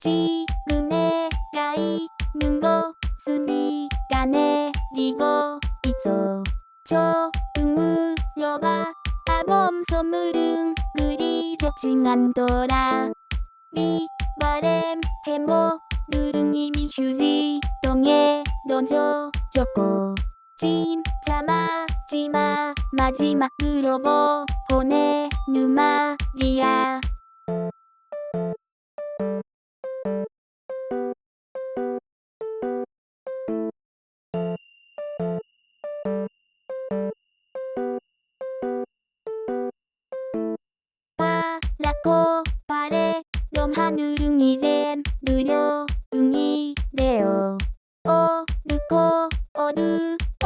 지금 내가 있는 곳순위가 내리고 있어. 조금 물려봐 아범소 물은 그리 좋진 않더라 비바램 해모 누른 이미 휴지통에 던져줬고. 진짜 마지막 마지막으로 보내는 말이야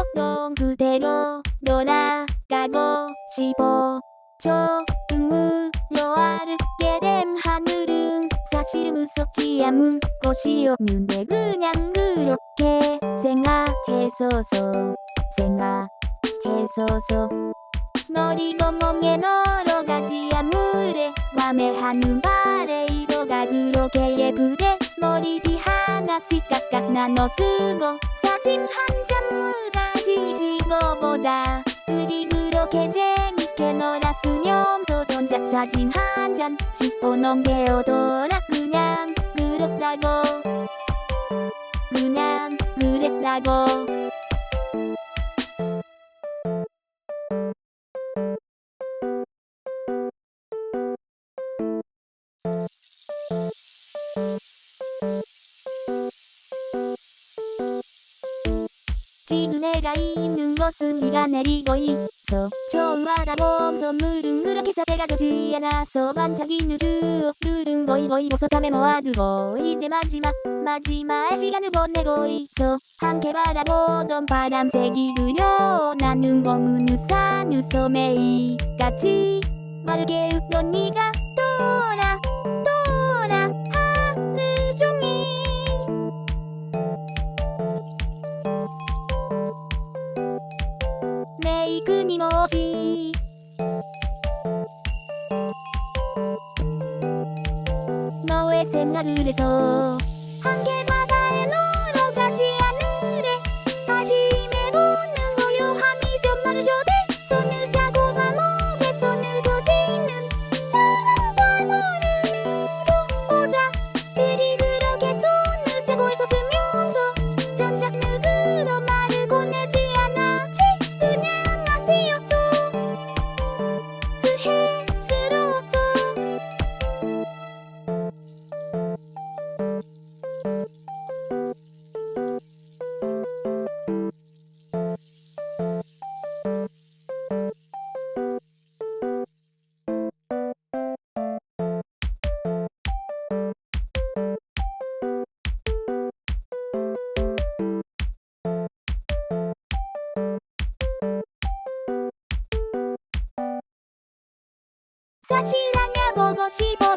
어두웠던 그대로 돌아가고 싶어 조금 물려아르게 된 하늘은 사실 무섭지 않은 곳이 없는데 그냥 그렇게 생각했어서 생각했어서 너리고 멍에 널어가지 않으래 밤에 하는 발에 이도가 그렇게 예쁘대 머리띠 하나씩 각각 나눠 쓰고 사진 한 장을 다시 찍어보자 우리 그렇게 재밌게 놀았으면서 전작 사진 한장 찍고 넘겨오더라 그냥 그렇다고. 그냥 그랬다고 지금 내가 있는 곳은 비가 내리고 있어. 저우하다 봄서 물은 그렇게 사대가 좋지 않아서 반짝이는 추억들은 거의 거의 보석함에 모아두고 이제 마지막 마지막 시간을 보내고 있어. 함께 바라보던 파란색이 그려 나는 검은 우산 우소매이 같이. 마르게 웃던 네가 내 끊임없이 너의 생각을 해서 함 사실 알아보고 싶어